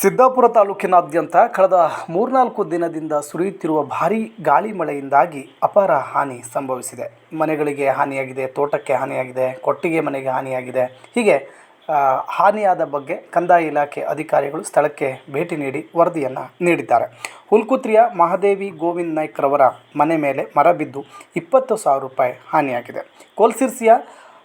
ಸಿದ್ದಾಪುರ ತಾಲೂಕಿನಾದ್ಯಂತ ಕಳೆದ ಮೂರ್ನಾಲ್ಕು ದಿನದಿಂದ ಸುರಿಯುತ್ತಿರುವ ಭಾರೀ ಗಾಳಿ ಮಳೆಯಿಂದಾಗಿ ಅಪಾರ ಹಾನಿ ಸಂಭವಿಸಿದೆ. ಮನೆಗಳಿಗೆ ಹಾನಿಯಾಗಿದೆ, ತೋಟಕ್ಕೆ ಹಾನಿಯಾಗಿದೆ, ಕೊಟ್ಟಿಗೆ ಮನೆಗೆ ಹಾನಿಯಾಗಿದೆ. ಹೀಗೆ ಹಾನಿಯಾದ ಬಗ್ಗೆ ಕಂದಾಯ ಇಲಾಖೆ ಅಧಿಕಾರಿಗಳು ಸ್ಥಳಕ್ಕೆ ಭೇಟಿ ನೀಡಿ ವರದಿಯನ್ನು ನೀಡಿದ್ದಾರೆ. ಹುಲ್ಕುತ್ರಿಯ ಮಹಾದೇವಿ ಗೋವಿಂದ್ ನಾಯ್ಕ್ರವರ ಮನೆ ಮೇಲೆ ಮರ ಬಿದ್ದು ಇಪ್ಪತ್ತು ಸಾವಿರ ರೂಪಾಯಿ ಹಾನಿಯಾಗಿದೆ. ಕೋಲ್ಸಿರ್ಸಿಯ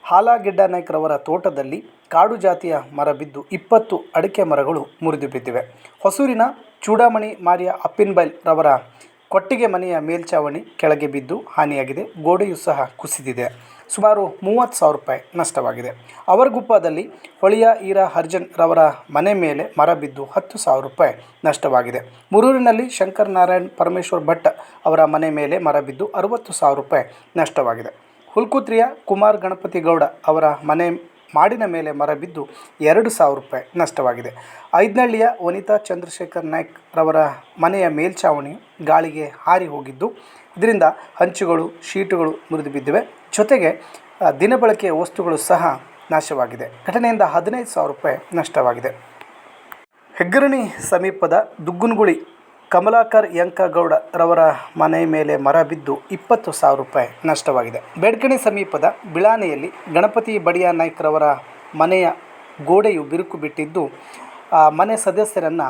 ಹಾಲಾಗಿಡ್ಡ ನಾಯ್ಕ್ರವರ ತೋಟದಲ್ಲಿ ಕಾಡು ಜಾತಿಯ ಮರ ಬಿದ್ದು ಇಪ್ಪತ್ತು ಅಡಿಕೆ ಮರಗಳು ಮುರಿದು ಬಿದ್ದಿವೆ. ಹೊಸೂರಿನ ಚೂಡಾಮಣಿ ಮಾರಿಯ ಅಪ್ಪಿನ್ಬೈಲ್ ರವರ ಕೊಟ್ಟಿಗೆ ಮನೆಯ ಮೇಲ್ಛಾವಣಿ ಕೆಳಗೆ ಬಿದ್ದು ಹಾನಿಯಾಗಿದೆ. ಗೋಡೆಯೂ ಸಹ ಕುಸಿದಿದೆ. ಸುಮಾರು ಮೂವತ್ತು ಸಾವಿರ ರೂಪಾಯಿ ನಷ್ಟವಾಗಿದೆ. ಅವರ್ಗುಪ್ಪದಲ್ಲಿ ಹೊಳಿಯ ಈರ ಹರ್ಜನ್ ರವರ ಮನೆ ಮೇಲೆ ಮರ ಬಿದ್ದು ಹತ್ತು ಸಾವಿರ ರೂಪಾಯಿ ನಷ್ಟವಾಗಿದೆ. ಮುರೂರಿನಲ್ಲಿ ಶಂಕರ್ ನಾರಾಯಣ್ ಪರಮೇಶ್ವರ್ ಭಟ್ ಅವರ ಮನೆ ಮೇಲೆ ಮರ ಬಿದ್ದು ಅರುವತ್ತು ಸಾವಿರ ರೂಪಾಯಿ ನಷ್ಟವಾಗಿದೆ. ಹುಲ್ಕುತ್ರಿಯ ಕುಮಾರ್ ಗಣಪತಿ ಗೌಡ ಅವರ ಮನೆ ಮಾಡಿನ ಮೇಲೆ ಮರ ಬಿದ್ದು ಎರಡು ಸಾವಿರ ರೂಪಾಯಿ ನಷ್ಟವಾಗಿದೆ. ಐದ್ನಳ್ಳಿಯ ವನಿತಾ ಚಂದ್ರಶೇಖರ್ ನಾಯ್ಕ್ ರವರ ಮನೆಯ ಮೇಲ್ಛಾವಣಿ ಗಾಳಿಗೆ ಹಾರಿ ಹೋಗಿದ್ದು, ಇದರಿಂದ ಹಂಚುಗಳು, ಶೀಟುಗಳು ಮುರಿದು ಬಿದ್ದಿವೆ. ಜೊತೆಗೆ ದಿನಬಳಕೆಯ ವಸ್ತುಗಳು ಸಹ ನಾಶವಾಗಿದೆ. ಘಟನೆಯಿಂದ ಹದಿನೈದು ಸಾವಿರ ರೂಪಾಯಿ ನಷ್ಟವಾಗಿದೆ. ಹೆಗ್ಗರಣಿ ಸಮೀಪದ ದುಗ್ಗುನಗುಳಿ ಕಮಲಾಕರ್ ಯಂಕಗೌಡ ರವರ ಮನೆ ಮೇಲೆ ಮರ ಬಿದ್ದು ಇಪ್ಪತ್ತು ಸಾವಿರ ರೂಪಾಯಿ ನಷ್ಟವಾಗಿದೆ. ಬೇಡ್ಕಣಿ ಸಮೀಪದ ಬಿಳಾನೆಯಲ್ಲಿ ಗಣಪತಿ ಬಡಿಯ ನಾಯ್ಕರವರ ಮನೆಯ ಗೋಡೆಯು ಬಿರುಕು ಬಿಟ್ಟಿದ್ದು, ಆ ಮನೆ ಸದಸ್ಯರನ್ನು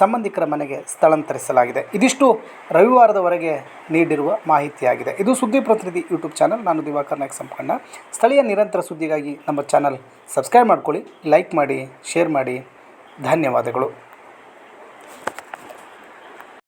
ಸಂಬಂಧಿಕರ ಮನೆಗೆ ಸ್ಥಳಾಂತರಿಸಲಾಗಿದೆ. ಇದಿಷ್ಟು ರವಿವಾರದವರೆಗೆ ನೀಡಿರುವ ಮಾಹಿತಿಯಾಗಿದೆ. ಇದು ಸುದ್ದಿ ಪ್ರತಿನಿಧಿ ಯೂಟ್ಯೂಬ್ ಚಾನಲ್. ನಾನು ದಿವಾಕರ್ ನಾಯ್ಕ ಸಂಪಣ್ಣ. ಸ್ಥಳೀಯ ನಿರಂತರ ಸುದ್ದಿಗಾಗಿ ನಮ್ಮ ಚಾನಲ್ ಸಬ್ಸ್ಕ್ರೈಬ್ ಮಾಡ್ಕೊಳ್ಳಿ, ಲೈಕ್ ಮಾಡಿ, ಶೇರ್ ಮಾಡಿ. ಧನ್ಯವಾದಗಳು.